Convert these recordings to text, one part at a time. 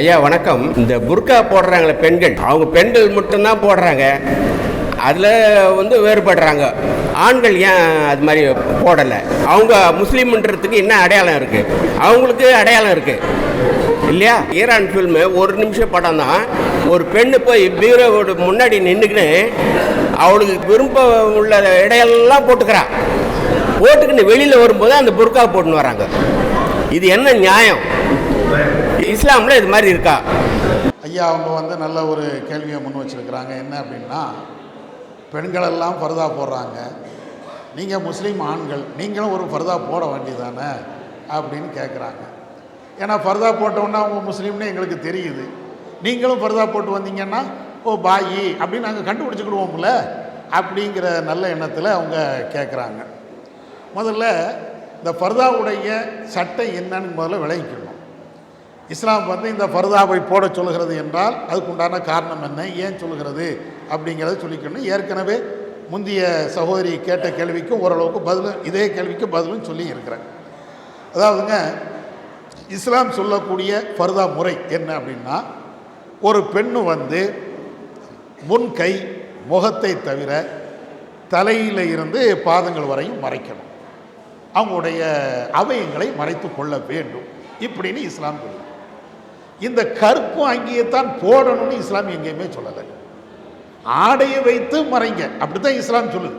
ஐயா வணக்கம். இந்த புர்கா போடுறாங்களே பெண்கள். அவங்க பெண்கள் மட்டும்தான் போடுறாங்க. அதில் வந்து வேறுபடுறாங்க. ஆண்கள் ஏன் அது மாதிரி போடலை? அவங்க முஸ்லீம்ன்றதுக்கு என்ன அடையாளம் இருக்குது அவங்களுக்கு அடையாளம் இருக்குது இல்லையா? ஈரான் ஃபில்மு ஒரு நிமிஷம் படம் தான். ஒரு பெண்ணு போய் பீரோவோட முன்னாடி நின்றுக்கின்னு அவளுக்கு விரும்ப உள்ள இடையெல்லாம் போட்டுக்கிறான் போட்டுக்கின்னு வெளியில் வரும்போது அந்த புர்கா போட்டுன்னு வராங்க. இது என்ன நியாயம்? இஸ்லாமில் இது மாதிரி இருக்கா? ஐயா அவங்க வந்து நல்ல ஒரு கேள்வியை முன் வச்சிருக்கிறாங்க. என்ன அப்படின்னா பெண்களெல்லாம் ஃபர்தா போடுறாங்க. நீங்கள் முஸ்லீம் ஆண்கள் நீங்களும் ஒரு ஃபர்தா போட வேண்டியதானே? அப்படின்னு கேட்குறாங்க ஏன்னா ஃபர்தா போட்டோன்னா அவங்க முஸ்லீம்னு எங்களுக்கு தெரியுது. நீங்களும் ஃபர்தா போட்டு வந்தீங்கன்னா ஓ பாயி அப்படின்னு நாங்கள் கண்டுபிடிச்சிக்கிடுவோம்ல அப்படிங்கிற நல்ல எண்ணத்தில் அவங்க கேட்குறாங்க முதல்ல இந்த ஃபர்தாவுடைய சட்டம் என்னன்னு முதல்ல விளங்கிக்கணும். இஸ்லாம் வந்து இந்த ஃபர்தாவை போட சொல்கிறது என்றால் அதுக்கு உண்டான காரணம் என்ன? ஏன் சொல்கிறது அப்படிங்கிறத சொல்லிக்கணும். ஏற்கனவே முந்தைய சகோதரி கேட்ட கேள்விக்கும் ஓரளவுக்கு பதிலும் இதே கேள்விக்கு பதிலும் சொல்லி இருக்கிறேன். அதாவதுங்க இஸ்லாம் சொல்லக்கூடிய ஃபர்தா முறை என்ன அப்படின்னா ஒரு பெண்ணு வந்து முன் கை முகத்தை தவிர தலையில் இருந்து பாதங்கள் வரையும் மறைக்கணும். அவங்களுடைய அவயங்களை மறைத்து கொள்ள வேண்டும். இப்படின்னு இஸ்லாம் சொல்லுது. இந்த கருப்பு அங்கேயத்தான் போடணும்னு இஸ்லாம் எங்கேயுமே சொல்லலை. ஆடையை வைத்து மறைங்க. அப்படித்தான் இஸ்லாம் சொல்லுது.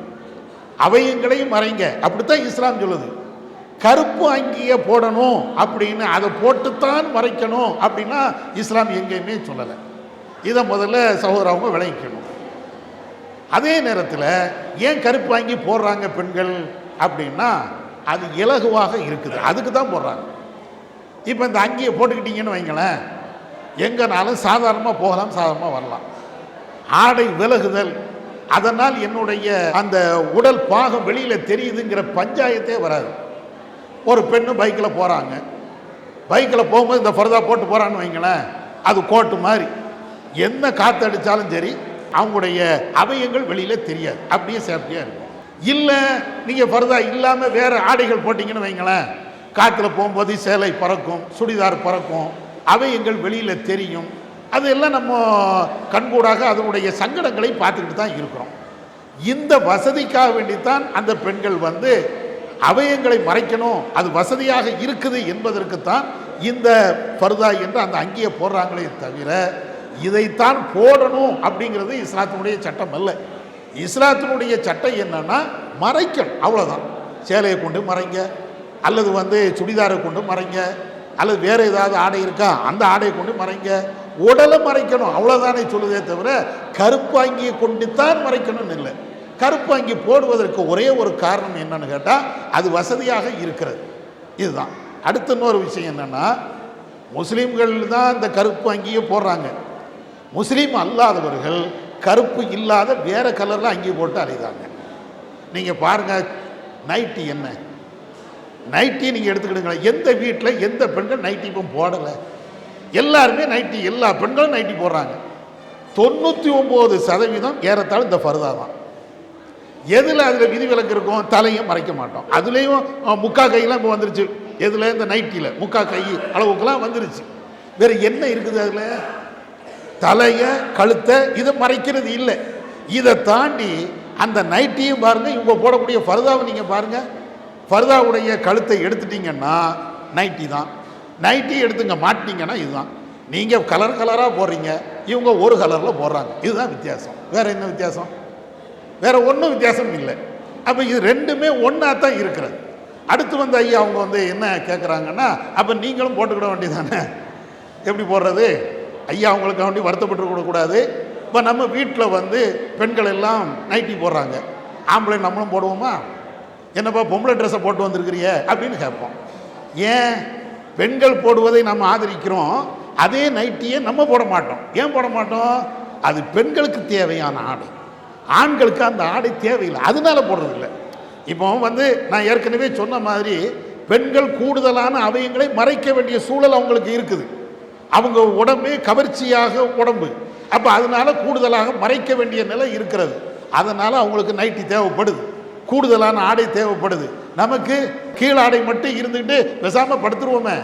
அவயங்களையும் மறைங்க. அப்படித்தான் இஸ்லாம் சொல்லுது. கருப்பு அங்கேயே போடணும் அப்படின்னு அதை போட்டுத்தான் மறைக்கணும் அப்படின்னா இஸ்லாம் எங்கேயுமே சொல்லலை. இதை முதல்ல சகோதரவங்க விளங்கிக்கணும். அதே நேரத்தில் ஏன் கருப்பு வாங்கி போடுறாங்க பெண்கள் அப்படின்னா அது இலகுவாக இருக்குது. அதுக்கு தான் போடுறாங்க. இப்போ இந்த அங்கேயே போட்டுக்கிட்டீங்கன்னு வைங்களேன். எங்கேனாலும் சாதாரணமாக போகலாம் சாதாரணமாக வரலாம். ஆடை விலகுதல். அதனால் என்னுடைய அந்த உடல் பாகம் வெளியில் தெரியுதுங்கிற பஞ்சாயத்தே வராது. ஒரு பெண்ணு பைக்கில் போகிறாங்க பைக்கில் போகும்போது இந்த ஃபர்தா போட்டு போகிறான்னு வைங்களேன். அது கோட்டு மாதிரி. என்ன காற்று அடித்தாலும் சரி அவங்களுடைய அவயங்கள் வெளியில் தெரியாது. அப்படியே சேஃப்டியாக இருக்கும். இல்லை நீங்கள் ஃபர்தா இல்லாமல் வேறு ஆடைகள் போட்டிங்கன்னு வைங்களேன். காற்றுல போகும்போது சேலை பறக்கும் சுடிதார் பறக்கும். அவயங்கள் வெளியில் தெரியும். அதெல்லாம் நம்ம கண்கூடாக அதனுடைய சங்கடங்களை பார்த்துக்கிட்டு தான் இருக்கிறோம். இந்த வசதிக்காக வேண்டித்தான் அந்த பெண்கள் வந்து அவயங்களை மறைக்கணும் அது வசதியாக இருக்குது என்பதற்குத்தான் இந்த பருதா என்று அந்த அங்கியை போடுறாங்களே தவிர இதைத்தான் போடணும் அப்படிங்கிறது இஸ்லாத்தினுடைய சட்டம் அல்ல. இஸ்லாத்தினுடைய சட்டம் என்னன்னா மறைக்கணும் அவ்வளோதான் சேலையை கொண்டு மறைங்க அல்லது வந்து சுடிதாரை கொண்டு மறைங்க அல்லது வேறு ஏதாவது ஆடை இருக்கா அந்த ஆடையை கொண்டு மறைங்க. உடலை மறைக்கணும் அவ்வளோதானே சொல்லுதே தவிர கருப்பு அங்கியை கொண்டு தான் மறைக்கணும்னு இல்லை. கருப்பு அங்கி போடுவதற்கு ஒரே ஒரு காரணம் என்னன்னு கேட்டால் அது வசதியாக இருக்கிறது. இதுதான். அடுத்த இன்னொரு விஷயம் என்னென்னா முஸ்லீம்கள் தான் இந்த கருப்பு அங்கேயே போடுறாங்க. முஸ்லீம் அல்லாதவர்கள் கருப்பு இல்லாத வேறு கலரில் அங்கேயே போட்டு அலைதாங்க நீங்கள் பாருங்கள் நைட்டு என்ன? நைட்டியை நீங்கள் எடுத்துக்கிடுங்களேன் எந்த வீட்டில் எந்த பெண்கள் நைட்டி இப்போ போடலை? எல்லாருமே நைட்டி எல்லா பெண்களும் நைட்டி போடுறாங்க. தொண்ணூற்றி ஒம்பது சதவீதம் ஏறத்தாழ இந்த ஃபர்தா தான். எதில் அதில் விதிவிலக்கு இருக்கும் தலையும் மறைக்க மாட்டோம். அதுலேயும் முக்கா கையெல்லாம் இப்போ வந்துருச்சு. எதில்? இந்த நைட்டியில் முக்கா கை அளவுக்குலாம் வந்துருச்சு. வேறு என்ன இருக்குது அதில்? தலையை கழுத்தை இதை மறைக்கிறது இல்லை. இதை தாண்டி அந்த நைட்டியும் பாருங்கள் இவங்க போடக்கூடிய ஃபர்தாவை நீங்கள் பாருங்கள் ஃபர்தாவுடைய கழுத்தை எடுத்துட்டீங்கன்னா நைட்டி தான். நைட்டி எடுத்துங்க மாட்டிங்கன்னா இதுதான். நீங்கள் கலர் கலராக போடுறீங்க இவங்க ஒரு கலரில் போடுறாங்க. இதுதான் வித்தியாசம். வேறு என்ன வித்தியாசம்? வேறு ஒன்றும் வித்தியாசம் இல்லை. அப்போ இது ரெண்டுமே ஒன்றா தான் இருக்கிறது. அடுத்து வந்து ஐயா அவங்க வந்து என்ன கேட்குறாங்கன்னா அப்போ நீங்களும் போட்டுக்கிட வேண்டியதானே? எப்படி போடுறது? ஐயா அவங்களுக்கு வேண்டி வருத்தப்பட்டு கூடாது. இப்போ நம்ம வீட்டில் வந்து பெண்கள் எல்லாம் நைட்டி போடுறாங்க. ஆம்பளை நம்மளும் போடுவோமா? என்னப்பா பொம்பளை ட்ரெஸ்ஸை போட்டு வந்திருக்கிறிய அப்படின்னு கேட்போம் ஏன்? பெண்கள் போடுவதை நம்ம ஆதரிக்கிறோம். அதே நைட்டியை நம்ம போட மாட்டோம். ஏன் போட மாட்டோம்? அது பெண்களுக்கு தேவையான ஆடை. ஆண்களுக்கு அந்த ஆடை தேவையில்லை. அதனால போடுறதில்ல. இப்போ வந்து நான் ஏற்கனவே சொன்ன மாதிரி பெண்கள் கூடுதலான அவயங்களை மறைக்க வேண்டிய சூழல் அவங்களுக்கு இருக்குது. அவங்க உடம்பே கவர்ச்சியாக உடம்பு. அப்போ அதனால கூடுதலாக மறைக்க வேண்டிய நிலை இருக்கிறது. அதனால் அவங்களுக்கு நைட்டி தேவைப்படுது. கூடுதலான ஆடை தேவைப்படுது. நமக்கு கீழாடை ஆடை மட்டும் இருந்துக்கிட்டு பேசாமல் படுத்துருவோமே.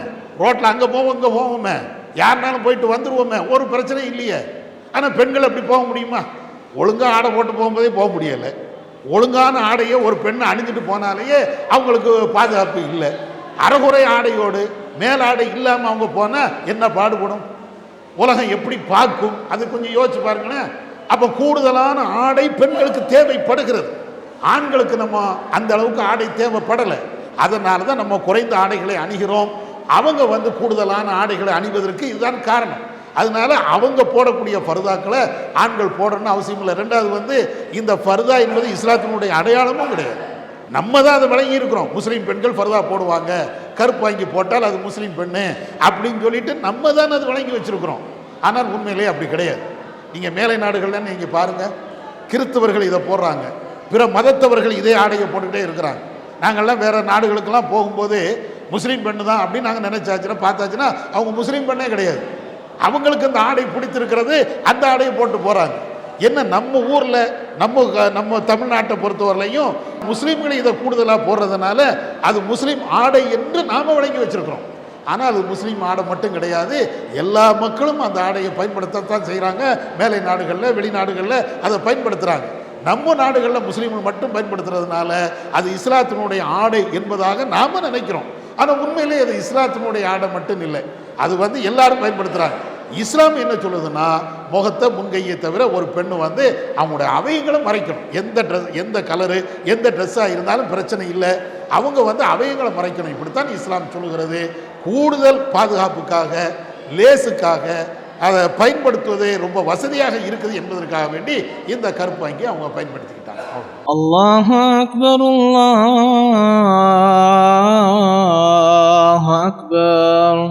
ரோட்டில் அங்கே போவோம் இங்கே போவோமே. யாருனாலும் போயிட்டு வந்துடுவோமே ஒரு பிரச்சனையும் இல்லையே. ஆனால் பெண்கள் அப்படி போக முடியுமா? ஒழுங்காக ஆடை போட்டு போகும்போதே போக முடியலை. ஒழுங்கான ஆடையை ஒரு பெண்ணை அணிஞ்சிட்டு போனாலேயே அவங்களுக்கு பாதுகாப்பு இல்லை. அறகுறை ஆடையோடு மேலாடை இல்லாமல் அவங்க போனால் என்ன பாடுபடும்? உலகம் எப்படி பார்க்கும்? அது கொஞ்சம் யோசிச்சு பாருங்களேன். அப்போ கூடுதலான ஆடை பெண்களுக்கு தேவைப்படுகிறது. ஆண்களுக்கு நம்ம அந்த அளவுக்கு ஆடை தேவைப்படலை. அதனால தான் நம்ம குறைந்த ஆடைகளை அணிகிறோம். அவங்க வந்து கூடுதலான ஆடைகளை அணிவதற்கு இதுதான் காரணம். அதனால அவங்க போடக்கூடிய ஃபர்தாக்களை ஆண்கள் போடணும்னு அவசியம் இல்லை. ரெண்டாவது வந்து இந்த ஃபர்தா என்பது இஸ்லாத்தினுடைய அடையாளமும் கிடையாது. நம்ம தான் அதை வழங்கி இருக்கிறோம். முஸ்லீம் பெண்கள் ஃபர்தா போடுவாங்க. கருப்பு வாங்கி போட்டால் அது முஸ்லீம் பெண்ணு அப்படின்னு சொல்லிட்டு நம்ம தான் அது வழங்கி வச்சுருக்கிறோம். ஆனால் உண்மையிலேயே அப்படி கிடையாது. நீங்கள் மேலை நாடுகள்லன்னு நீங்கள் பாருங்கள் கிறிஸ்தவர்கள் இதை போடுறாங்க. பிற மதத்தவர்கள் இதே ஆடையை போட்டுக்கிட்டே இருக்கிறாங்க. நாங்கள்லாம் வேறு நாடுகளுக்கெல்லாம் போகும்போது முஸ்லீம் பெண்ணு தான் அப்படின்னு நாங்கள் நினச்சாச்சுன்னா பார்த்தாச்சுன்னா அவங்க முஸ்லீம் பெண்ணே கிடையாது. அவங்களுக்கு அந்த ஆடை பிடித்திருக்கிறது அந்த ஆடையை போட்டு போகிறாங்க என்ன நம்ம ஊரில் நம்ம நம்ம தமிழ்நாட்டை பொறுத்தவரையிலையும் முஸ்லீம்கள் இதை கூடுதலாக போடுறதுனால அது முஸ்லீம் ஆடை என்று நாம் வழங்கி வச்சுருக்கிறோம். ஆனால் அது முஸ்லீம் ஆடை மட்டும் கிடையாது. எல்லா மக்களும் அந்த ஆடையை பயன்படுத்தத்தான் செய்கிறாங்க மேலை நாடுகளில் வெளிநாடுகளில் அதை பயன்படுத்துகிறாங்க நம்ம நாடுகளில் முஸ்லீம்கள் மட்டும் பயன்படுத்துறதுனால அது இஸ்லாத்தினுடைய ஆடை என்பதாக நாம் நினைக்கிறோம். ஆனால் உண்மையிலே அது இஸ்லாத்தினுடைய ஆடை மட்டும் இல்லை. அது வந்து எல்லாரும் பயன்படுத்துகிறாங்க இஸ்லாம் என்ன சொல்லுதுன்னா முகத்தை முன்கையை தவிர ஒரு பெண்ணு வந்து அவங்களுடைய அவயங்களும் மறைக்கணும். எந்த ட்ரெஸ் எந்த கலரு எந்த ட்ரெஸ்ஸாக இருந்தாலும் பிரச்சனை இல்லை. அவங்க வந்து அவயங்களை மறைக்கணும். இப்படித்தான் இஸ்லாம் சொல்லுகிறது. கூடுதல் பாதுகாப்புக்காக லேசுக்காக அதை பயன்படுத்துவதே ரொம்ப வசதியாக இருக்குது என்பதற்காக வேண்டி இந்த கருப்பாங்கி அவங்க பயன்படுத்திக்கிட்டாங்க. அல்லாஹ் அக்பர் அக்பர்.